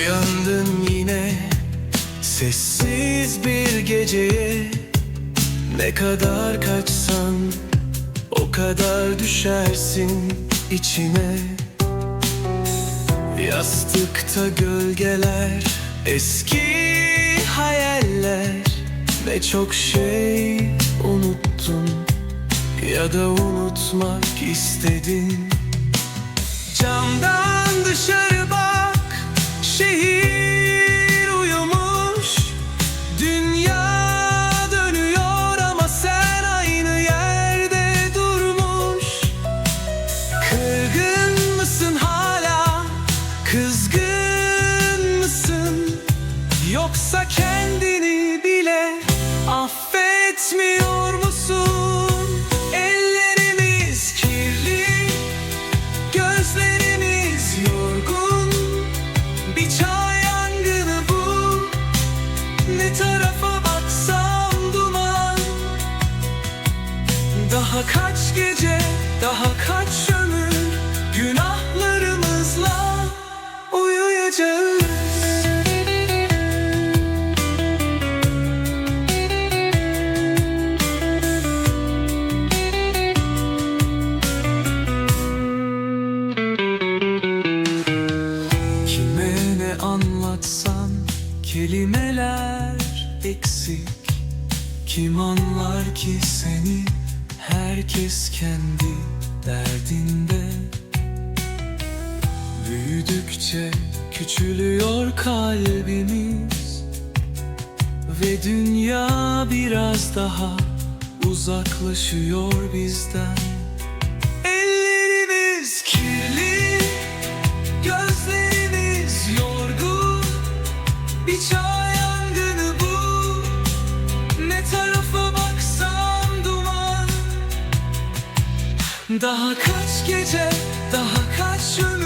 Uyandın yine Sessiz bir geceye. Ne kadar kaçsan O kadar düşersin içine Yastıkta gölgeler Eski hayaller. Ne çok şey unuttun Ya da unutmak istedin. Camdan dışarı affetmiyor musun? Ellerimiz kirli Gözlerimiz yorgun. Bir çağ yangını bu. Ne tarafa baksam duman. Daha kaç gece, daha kaç ömür? Günahlarımızla kelimeler eksik. Kim anlar ki seni? Herkes kendi derdinde. Büyüdükçe küçülüyor kalbimiz. Ve dünya biraz daha uzaklaşıyor bizden Bir çağ bu. Ne tarafa baksam duman. Daha kaç gece Daha kaç ömür